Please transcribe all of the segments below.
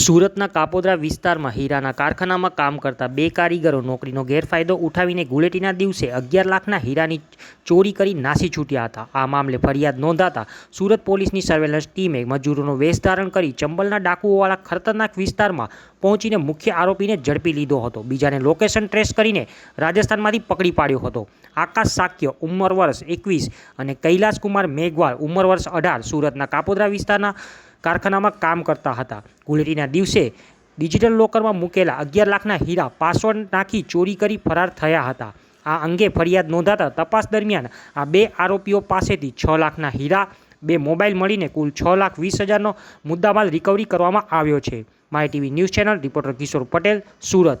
સુરતના કાપોદ્રા વિસ્તારમાં હીરાના કારખાનામાં કામ કરતા બે કારીગરો નોકરીનો ગેરફાયદો ઉઠાવીને ગુલેટીના દિવસે અગિયાર લાખના હીરાની ચોરી કરી નાસી છૂટ્યા હતા. આ મામલે ફરિયાદ નોંધાતા સુરત પોલીસની સર્વેલન્સ ટીમે મજૂરોનો વેશ ધારણ કરી ચંબલના ડાકુઓવાળા ખતરનાક વિસ્તારમાં પહોંચીને મુખ્ય આરોપીને ઝડપી લીધો હતો. બીજાને લોકેશન ટ્રેસ કરીને રાજસ્થાનમાંથી પકડી પાડ્યો હતો. આકાશ સાક્ય, ઉંમર વર્ષ એકવીસ અને કૈલાસકુમાર મેઘવાલ, ઉંમર વર્ષ અઢાર. સુરતના કાપોદ્રા વિસ્તારના કારખાનામાં કામ કરતા હતા. ગુલેટીના દિવસે ડિજિટલ લોકરમાં મૂકેલા અગિયાર લાખના હીરા પાસવર્ડ નાખી ચોરી કરી ફરાર થયા હતા. આ અંગે ફરિયાદ નોંધાતા તપાસ દરમિયાન આ બે આરોપીઓ પાસેથી છ લાખના હીરા, બે મોબાઈલ મળીને કુલ છ લાખ વીસ હજારનો મુદ્દામાલ રિકવરી કરવામાં આવ્યો છે. My TV news channel, reporter Kishor Patel, Surat.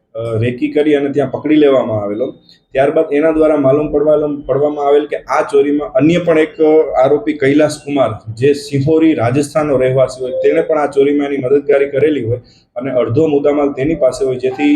Recce કરી અને ત્યાં પકડી લેવામાં આવેલો. ત્યારબાદ એના દ્વારા માલુમ પડવા પડવામાં આવેલ કે આ ચોરીમાં અન્ય પણ એક આરોપી કૈલાસ કુમાર, જે સિહોરી રાજસ્થાનનો રહેવાસી હોય, તેણે પણ આ ચોરીમાં એની મદદગારી કરેલી હોય અને અડધો મુદ્દામાલ તેની પાસે હોય, જેથી